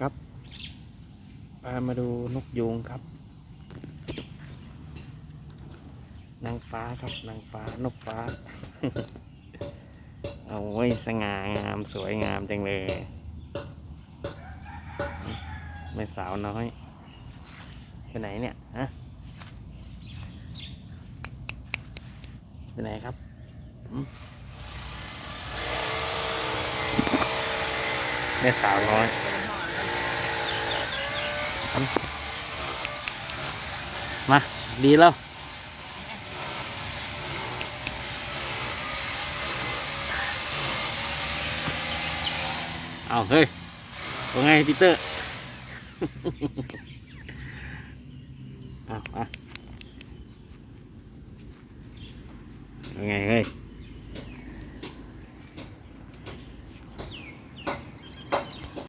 ครับพามาดูนกยูงครับ นางฟ้าครับ นางฟ้านกฟ้า เอาไว้สง่างามสวยงามจังเลย ไม่สาวน้อย ไปไหนเนี่ยฮะไปไหนครับแม่สาวน้อย มมาดีแล้ว เอาเฮ้ยว่าไงพีเตอร์ เอาเอาว่าไงเฮ้ย